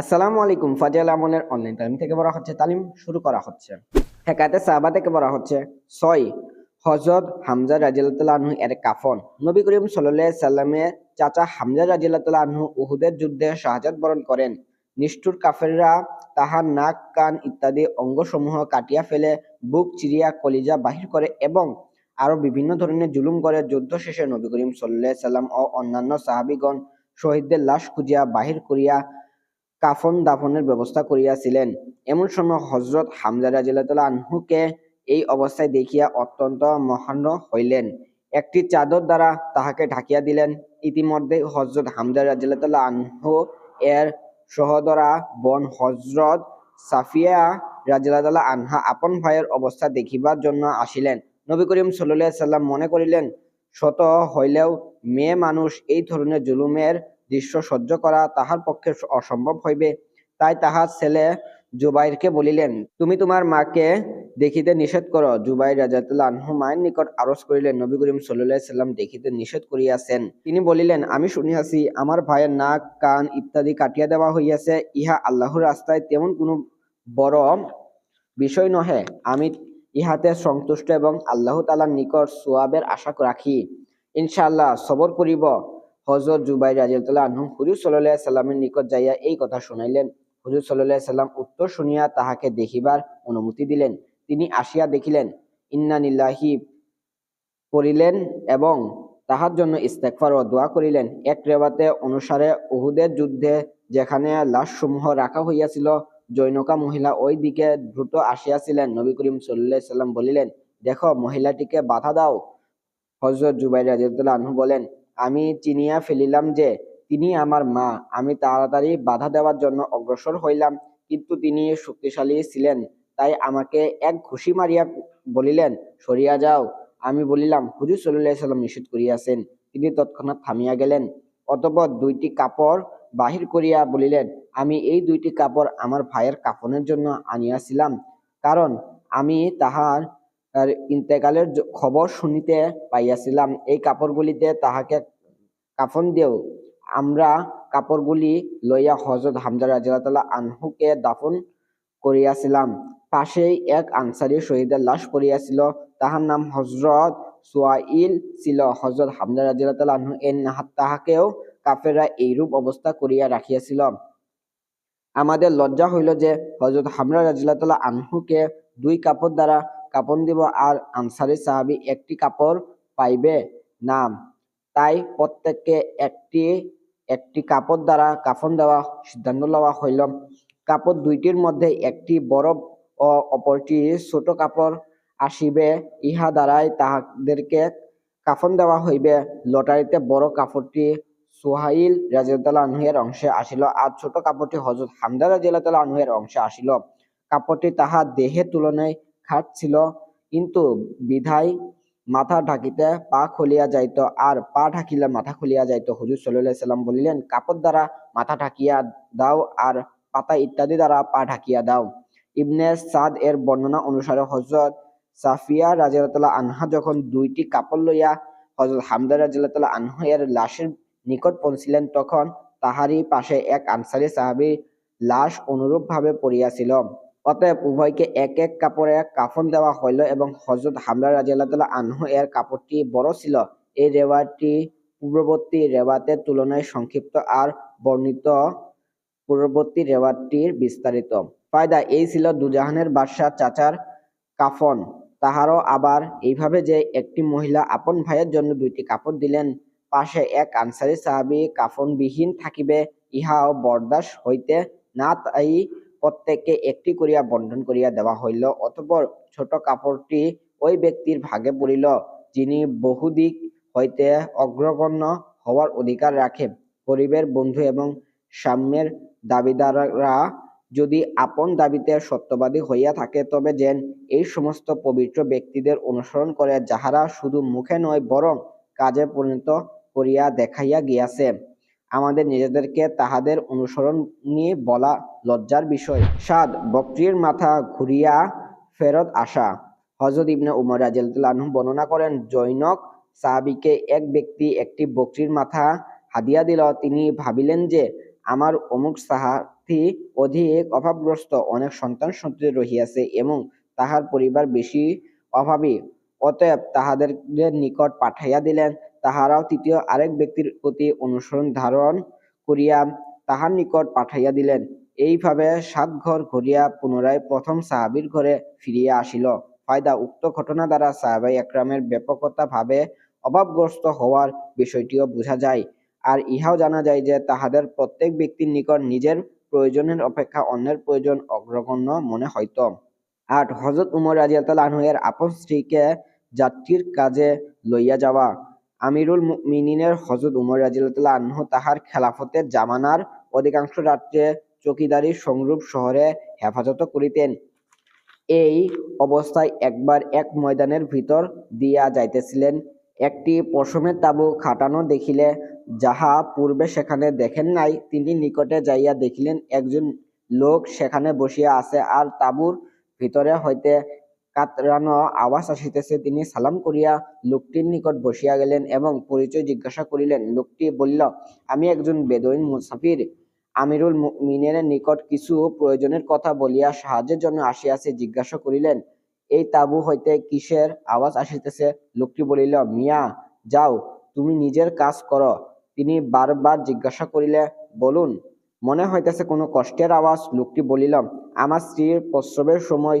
আসসালামু আলাইকুম ফাজিল আমলের অনলাইন তালিম থেকে বলা হচ্ছে তালিম শুরু করা হচ্ছে। হেকাতে সাহাবা থেকে বলা হচ্ছে, ছয় হজরত হামজা রাজিয়াল্লাহ আনহু এর কাফন। নবী করিম সাল্লাহ সাল্লামের চাচা হামজা রাজিয়াল্লাহ আনহু উহুদের যুদ্ধে শাহাজাত বরণ করেন। নিষ্ঠুর কাফেররা তাহার নাক, কান ইত্যাদি অঙ্গসমূহ কাটিয়া ফেলে, বুক চিরিয়া কলিজা বাহির করে এবং আরও বিভিন্ন ধরনের জুলুম করে যুদ্ধ শেষে নবী করিম সাল্লাহ সাল্লাম ও অন্যান্য সাহাবিগণ শহীদদের লাশ খুঁজিয়া বাহির করিয়া কাফন দাফনের ব্যবস্থা করিয়াছিলেন। এমন সময় হজরত হামজা রাজিয়াল্লাহ আনহুকে এই অবস্থায় দেখিয়া অত্যন্ত মহান্ন হইলেন। একটি চাদর দ্বারা তাহাকে ঢাকিয়া দিলেন। ইতিমধ্যে হজরত হামজা রাজিয়াল্লাহ আনহু এর সহদরা বন হজরত সাফিয়া রাজিয়াল্লাহ আনহা আপন ভাইয়ের অবস্থা দেখিবার জন্য আসিলেন। নবী করিম সাল্লাম মনে করিলেন শত হইলেও মেয়ে মানুষ এই ধরনের জুলুমের দৃশ্য সহ্য করা তাহার পক্ষে অসম্ভব হইবে। তাই তাহার ছেলে জুবাইরকে বলিলেন, তুমি তোমার মাকে দেখিতে নিষেধ করো। জুবাই রাজাতুল্লাহ মায়ের নিকট আরজ করিলেন, নবী করিম সাল্লাহ সাল্লাম দেখিতে নিষেধ করিয়াছেন। তিনি বলিলেন, আমি শুনিয়াছি, আমার ভাইয়ের নাক, কান ইত্যাদি কাটিয়া দেওয়া হইয়াছে, ইহা আল্লাহর রাস্তায় তেমন কোনো বড় বিষয় নহে। আমি ইহাতে সন্তুষ্ট এবং আল্লাহ তালার নিকট সোয়াবের আশা রাখি। ইনশাআল্লাহ সবর করিব। হজরত জুবাই রাজিয়াল্লাহ আনহু হুজুর সাল্লাহ সাল্লামের নিকট যাইয়া এই কথা শুনাইলেন। হুজুর সাল্লাহ সাল্লাম উত্তর শুনিয়া তাহাকে দেখিবার অনুমতি দিলেন। তিনি আসিয়া দেখিলেন, ইন্না নিল্লাহি পড়িলেন এবং তাহার জন্য ইস্তেকফার ও দোয়া করিলেন। এক রেবাতে অনুসারে উহুদের যুদ্ধে যেখানে লাশসমূহ রাখা হইয়াছিল, জৈনকা মহিলা ওই দিকে দ্রুত আসিয়াছিলেন। নবী করিম সাল্লাহ সাল্লাম বলিলেন, দেখো মহিলাটিকে বাধা দাও। হজরত জুবাই রাজিয়াল্লাহ আনহু বলেন আমি চিনিয়া ফেলিলাম যে তিনি আমার মা। আমি তাড়াতাড়ি বাধা দেওয়ার জন্য অগ্রসর হইলাম, কিন্তু তিনি শক্তিশালী ছিলেন, তাই আমাকে এক ঘুষি মারিয়া বলিলেন, সরিয়া যাও। আমি বলিলাম, হুজুর সাল্লাহ সাল্লাম নিষেধ করিয়াছেন। তিনি তৎক্ষণাৎ থামিয়া গেলেন। অতপর দুইটি কাপড় বাহির করিয়া বলিলেন, আমি এই দুইটি কাপড় আমার ভাইয়ের কাফনের জন্য আনিয়াছিলাম, কারণ আমি তাহার তার ইন্তেকালের খবর শুনিতে পাইয়াছিলাম। এই কাপড়গুলিতে তাহাকে কাফন দেও। আমরা কাপড়গুলি লইয়া হজরত হামজা রাজিয়াল্লাহ আনহুকে দাফন করিয়াছিলাম। পাশেই এক আনসারী শহীদের লাশ পড়িয়াছিল। তাহার নাম হজরত সোয়াইল ছিল। হজরত হামজা রাজিয়াল্লাহ আনহু এর তাহাকেও কাফেররা এইরূপ অবস্থা করিয়া রাখিয়াছিল। আমাদের লজ্জা হইল যে হজরত হামরা রাজিয়াল্লাহ আনহুকে দুই কাপড় দ্বারা কাপন দিব আর আনসারি সাহাবি একটি কাপড় পাইবে না তাই প্রত্যেককে একটি একটি কাপড় দ্বারা কাফন দেওয়া সিদ্ধান্ত লওয়া হইল কাপড় দুইটির মধ্যে একটি বড় ও অপরটি ছোট কাপড় আসিবে, ইহা দ্বারাই তাহাদেরকে কাফন দেওয়া হইবে। লটারিতে বড় কাপড়টি সোহাইল রাজিয়াল্লাহ আনহুয়ের অংশে আসিল আর ছোট কাপড়টি হজরত হামদা রাজিয়াল্লাহ আনহুয়ের অংশে আসিল। কাপড়টি তাহার দেহের তুলনায় খাট ছিল, কিন্তু বিধায় মাথা ঢাকিতে পা খুলিয়া যাইত আর পা ঢাকিলে মাথা খুলিয়া যাইত। হুজুর সাল্লাহ সাল্লাম বলিলেন, কাপড় দ্বারা মাথা ঢাকিয়া দাও আর পাতা ইত্যাদি দ্বারা পা ঢাকিয়া দাও। ইবনে সাদ এর বর্ণনা অনুসারে হজরত সাফিয়া রাজিয়াল্লাহ আনহা যখন দুইটি কাপড় লইয়া হজরত হামদা রাজিয়াল্লাহ আনহা এর লাশের নিকট পৌঁছিলেন, তখন তাহারই পাশে এক আনসারী সাহাবীর লাশ অনুরূপ ভাবে পড়িয়াছিল। অতএব উভয়কে এক এক কাপড়ে কাফন দেওয়া হইল এবং হজরত হামলা রাজিয়াল্লাহ আনহু এর কাপড়টি বড় ছিল। এই রেওয়ায়তটি পূর্ববর্তী রেওয়াতের তুলনায় সংক্ষিপ্ত আর বর্ণিত। পূর্ববর্তী রেওয়াতটির বিস্তারিত। ফায়দা এই ছিল দুজাহানের বাদশাহ চাচার কাফন। তাহারও আবার এইভাবে যে একটি মহিলা আপন ভাইয়ের জন্য দুইটি কাপড় দিলেন, পাশে এক আনসারী সাহাবী কাফনবিহীন থাকিবে, ইহাও বরদাস হইতে না তাই প্রত্যেককে একটি করিয়া বন্টন করিয়া দেওয়া হইল, অতঃপর ছোট কাপড়টি ওই ব্যক্তির ভাগে পড়িল, যিনি বহুদিক হইতে অগ্রগণ্য হওয়ার অধিকার রাখে। গরিবের বন্ধু এবং সাম্যের দাবিদাররা যদি আপন দাবিতে সত্যবাদী হইয়া থাকে, তবে যেন এই সমস্ত পবিত্র ব্যক্তিদের অনুসরণ করে, যাহারা শুধু মুখে নয়, বরং কাজে পরিণত করিয়া দেখাইয়া গিয়াছে। আমাদের নিজেদেরকে তাহাদের অনুসরণ নিয়ে বলা লজ্জার বিষয়। সাদ, বকরির মাথা ঘুরিয়া ফেরত আসা। হজরত ইবনে উমর রাজিয়াল্লাহু বর্ণনা করেন, জৈনক সাহাবিকে এক ব্যক্তি একটি বকরির মাথা হাদিয়া দিল। তিনি ভাবিলেন যে, আমার অমুক সাহা অধিক অভাবগ্রস্ত, অনেক সন্তান সন্ততি রহিয়াছে এবং তাহার পরিবার বেশি অভাবী। অতএব তাহাদের নিকট পাঠাইয়া দিলেন। তাহারাও তৃতীয় আরেক ব্যক্তির প্রতি অনুসরণ ধারণ করিয়া তাহার নিকট পাঠাইয়া দিলেন। এইভাবে সাত ঘর ঘুরিয়া পুনরায় প্রথম সাহাবির ঘরে ফিরিয়া আসিল। ফায়দা উক্ত ঘটনা দ্বারা সাহাবাই একরামের ব্যাপকতা ভাবে অভাবগ্রস্ত হওয়ার বিষয়টিও বোঝা যায়। আর ইহাও জানা যায় যে তাহাদের প্রত্যেক ব্যক্তির নিকট নিজের প্রয়োজনের অপেক্ষা অন্যের প্রয়োজন অগ্রগণ্য মনে হইত। আট হজরত উমর রাজিয়াল আনহু এর আপন স্ত্রীকে যাত্রীর কাজে লইয়া যাওয়া। আমিরুল মিনিনের হজরত উমর রাজিয়াল আনহু তাহার খেলাফতের জামানার অধিকাংশ রাত্রে চকিদারি সংরূপ শহরে হেফাজত করিতেন। এই অবস্থায় একবার এক ময়দানের ভিতর দিয়া যাইতেছিলেন। একটি পশমের তাঁবু খাটানো দেখিলে যাহা পূর্বে সেখানে দেখেন নাই, তিনি নিকটে যাইয়া দেখিলেন, একজন লোক সেখানে বসিয়া আছে আর তাঁবুর ভিতরে হইতে কাতরানো আওয়াজ আসিতেছে। তিনি সালাম করিয়া লোকটির নিকট বসিয়া গেলেন এবং পরিচয় জিজ্ঞাসা করিলেন, লোকটি বলিল, আমি একজন বেদুইন মুসাফির। আমিরুল মিনের নিকট কিছু প্রয়োজনের কথা বলিয়া সাহায্যের জন্য আসিয়াছি। জিজ্ঞাসা করিলেন, এই তাঁবু হইতে কিসের আওয়াজ আসিতেছে? লোকটি বলিল, মিয়া, যাও, তুমি নিজের কাজ করো। তিনি বারবার জিজ্ঞাসা করিলে, বলুন, মনে হইতেছে কোনো কষ্টের আওয়াজ? লোকটি বলিল, আমার স্ত্রীর প্রস্রবের সময়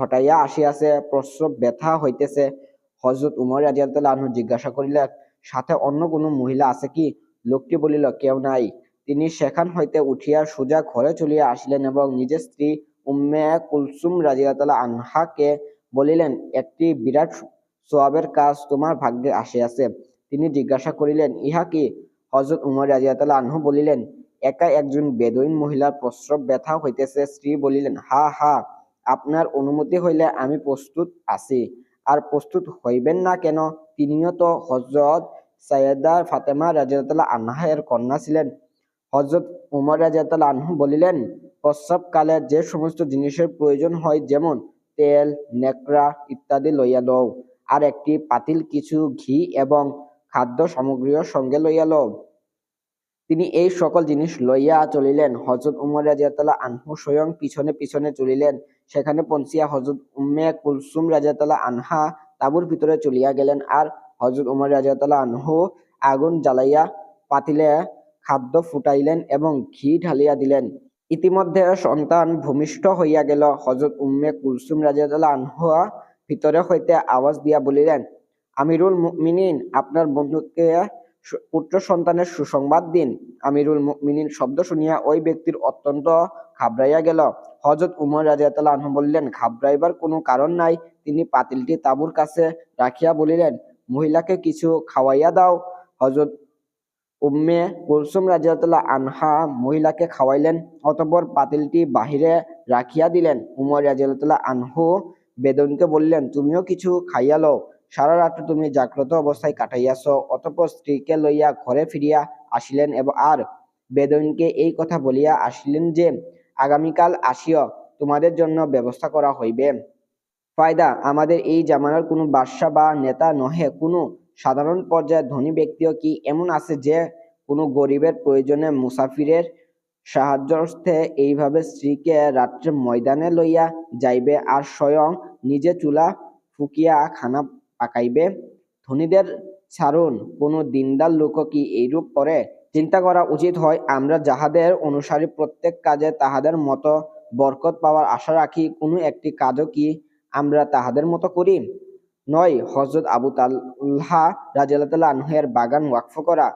ঘটাইয়া আসিয়াছে, প্রস্রব ব্যথা হইতেছে। হজরত উমর রাজিয়াল আনহু জিজ্ঞাসা করিলেন, সাথে অন্য কোনো মহিলা আছে কি? লোকটি বলিল, কেউ নাই। তিনি সেখান হইতে উঠিয়া সোজা ঘরে চলিয়া আসিলেন এবং নিজের স্ত্রী উম্মে কুলসুম রাজিয়াতাল্লাহ আনহাকে বলিলেন, একটি বিরাট সোয়াবের কাজ তোমার ভাগ্যে আসিয়াছে। তিনি জিজ্ঞাসা করিলেন, ইহা কি? হজরত উমর রাজিয়াতাল্লাহ আনহু বলিলেন, একা একজন বেদুইন মহিলার প্রস্রব ব্যথা হইতেছে। স্ত্রী বলিলেন, হা হা। আপনার অনুমতি হইলে আমি প্রস্তুত আছি। আর প্রস্তুত হইবেন না কেন? তিনিও তো হজরত সৈয়দা ফাতেমা রাজিয়াতাল্লাহ আনহা এর কন্যা ছিলেন। হজরত উমর রাজিয়াতাল্লাহ আনহু বলিলেন, প্রস্রাবকালে যে সমস্ত জিনিসের প্রয়োজন হয়, যেমন তেল, নেকড়া ইত্যাদি লইয়া লও। আর একটি পাতিল কিছু ঘি এবং খাদ্য সামগ্রীও সঙ্গে লইয়া লও। তিনি এই সকল জিনিস লইয়া চলিলেন। হজরত উমর রাজিয়াতাল্লাহ আনহু স্বয়ং পিছনে পিছনে চলিলেন। সেখানে পৌঁছিয়া হজরত উম্মে কুলসুম রাজিয়াতাল্লাহ আনহা তাঁবুর ভিতরে চলিয়া গেলেন আর হজরত উমর রাজিয়াতাল্লাহ আনহু আগুন জ্বালাইয়া পাতিলে খাদ্য ফুটাইলেন এবং ঘি ঢালিয়া দিলেন। ইতিমধ্যে সন্তান ভূমিষ্ঠ হইয়া গেল। হজরত উম্মে কুলসুম রাজিয়াতাল্লাহ আনহুয়া ভিতরে হইতে আওয়াজ দিয়া বলিলেন, আমিরুল মুমিনিন, আপনার বন্ধুকে পুত্র সন্তানের সুসংবাদ দিন। আমিরুল মুমিনিন শব্দ শুনিয়া ওই ব্যক্তির অত্যন্ত ঘাবড়াইয়া গেল। হজরত উমর রাজিয়াতাল্লাহ আনহু বললেন, ঘাবড়াইবার কোনো কারণ নাই। তিনি পাতিলটি তাঁবুর কাছে রাখিয়া বলিলেন, মহিলাকে কিছু খাওয়াইয়া দাও। হজরত উম্মে কুলসুম রাজিয়াতুল্লাহ আনহা মহিলাকে খাওয়াইলেন, অতঃপর পাতিলটি বাহিরে রাখিয়া দিলেন। উমর রাজিয়াতুল্লাহ আনহু বেদনকে বললেন, তুমিও কিছু খাইয়া লও। সারা রাত্র তুমি জাগ্রত অবস্থায় কাটাইয়াছ, অতঃপর স্ত্রীকে লইয়া ঘরে ফিরিয়া আসিলেন এবং আর বেদনকে এই কথা বলিয়া আসিলেন যে, আগামীকাল আসিও, তোমাদের জন্য ব্যবস্থা করা হইবে। ফায়দা, আমাদের এই জামানার কোনো বাদশা বা নেতা নহে। কোনো সাধারণ পর্যায়ে ধনী ব্যক্তিও কি এমন আছে যে, কোনো গরিবের প্রয়োজনে মুসাফিরের সাহায্যার্থে এইভাবে স্ত্রীকে রাত্রে ময়দানে লইয়া যাইবে আর স্বয়ং নিজে চুলা ফুকিয়া খানা পাকাইবে ধনীদের ছাড়ুন, কোনো দিনদার লোক কি এইরূপ করে? চিন্তা করা উচিত হয়, আমরা যাহাদের অনুসারী প্রত্যেক কাজে তাহাদের মতো বরকত পাওয়ার আশা রাখি, কোনো একটি কাজও কি আমরা তাহাদের মতো করি? নয় হজরত আবু তালহা রাজিয়াল্লাহ আনহের বাগান ওয়াকফ করা।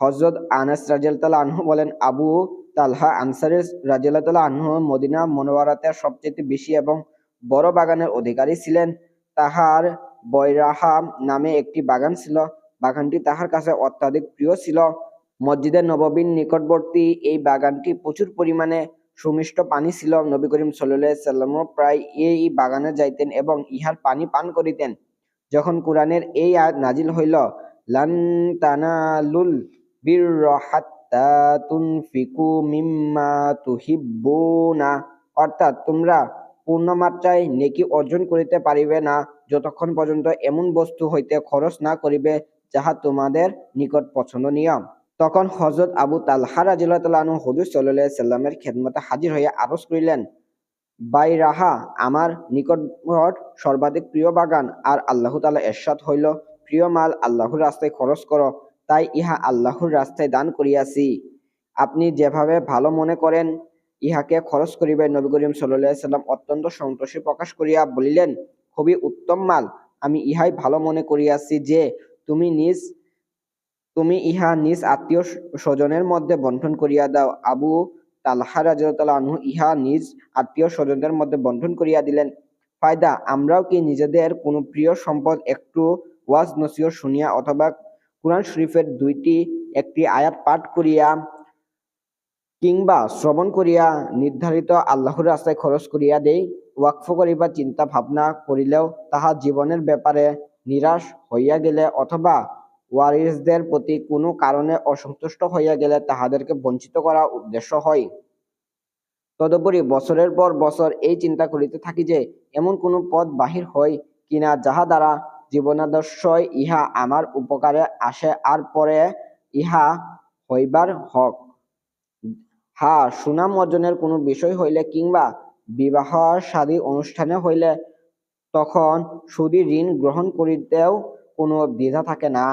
হজরত আনাস রাজিয়াল্লাহ আনহু বলেন, আবু তালহা আনসারি রাজিয়াল্লাহ আনহু মদিনা মনোয়ারাতে সবচেয়ে বেশি এবং বড় বাগানের অধিকারী ছিলেন। তাহার বৈরাহা নামে একটি বাগান ছিল। বাগানটি তাহার কাছে অত্যাধিক প্রিয় ছিল। মসজিদে নববীর নিকটবর্তী এই বাগানটি প্রচুর পরিমাণে সুমিষ্ট পানি ছিল। নবী করিম সাল্লাম প্রায় এই বাগানে যাইতেন এবং ইহার পানি পান করিতেন। যখন কোরআনের এই আয়াত নাজিল হইল, লান তানালুল তুনফিকু মিম্মা তুহিব্বুনা অর্থাৎ তোমরা পূর্ণমাত্রায় নেকি অর্জন করিতে পারিবে না। যতক্ষণ পর্যন্ত এমন বস্তু হইতে খরচ না করিবে যাহা তোমাদের নিকট পছন্দনীয় তখন হজরত আবু তালহা রাজিল্লাহু হজুর সাল্লাহ সাল্লামের খেদমতে হাজির হয়ে আরজ করিলেন বাইরাহা আমার নিকট সর্বাধিক প্রিয় বাগান আর আল্লাহ তালা এরশাদ হইল। প্রিয় মাল আল্লাহর রাস্তায় খরচ করো, তাই ইহা আল্লাহর রাস্তায় দান করিয়াছি। আপনি যেভাবে ভালো মনে করেন, ইহাকে খরচ করিবে নবী করিম সাল্লাহ সাল্লাম অত্যন্ত সন্তোষী প্রকাশ করিয়া বলিলেন খুবই উত্তম মাল। আমি ইহাই ভালো মনে করিয়াছি যে, তুমি নিজ, তুমি ইহা নিজ আত্মীয় স্বজনের মধ্যে বন্টন করিয়া দাও। আবু তালহা রাজিয়াল্লাহু আনহু ইহা নিজ আত্মীয় স্বজনদের মধ্যে বন্টন করিয়া দিলেন। ফায়দা, আমরাও কি নিজেদের কোনো প্রিয় সম্পদ একটু ওয়াজ নসিহত শুনিয়া অথবা কোরআন শরীফের দুইটি, একটি আয়াত পাঠ করিয়া কিংবা শ্রবণ করিয়া নির্ধারিত আল্লাহর রাস্তায় খরচ করিয়া দেই? ওয়াকফ করিবা চিন্তা ভাবনা করিলেও তাহা জীবনের ব্যাপারে নিরাশ হইয়া গেলে অথবা ওয়ারিসদের প্রতি কোনো কারণে অসন্তুষ্ট হইয়া গেলে তাহাদেরকে বঞ্চিত করা উদ্দেশ্য হয়। তদুপরি বছরের পর বছর এই চিন্তা করিতে থাকি যে, এমন কোনো পথ বাহির হয় কিনা যাহা দ্বারা জীবনাদর্শই ইহা আমার উপকারে আসে আর পরে ইহা হইবার হক। হা, সুনাম অর্জনের কোনো বিষয় হইলে কিংবা বিবাহ সাদী অনুষ্ঠানে হইলে তখন সুদী ঋণ গ্রহণ করিতেও কোনো দ্বিধা থাকে না।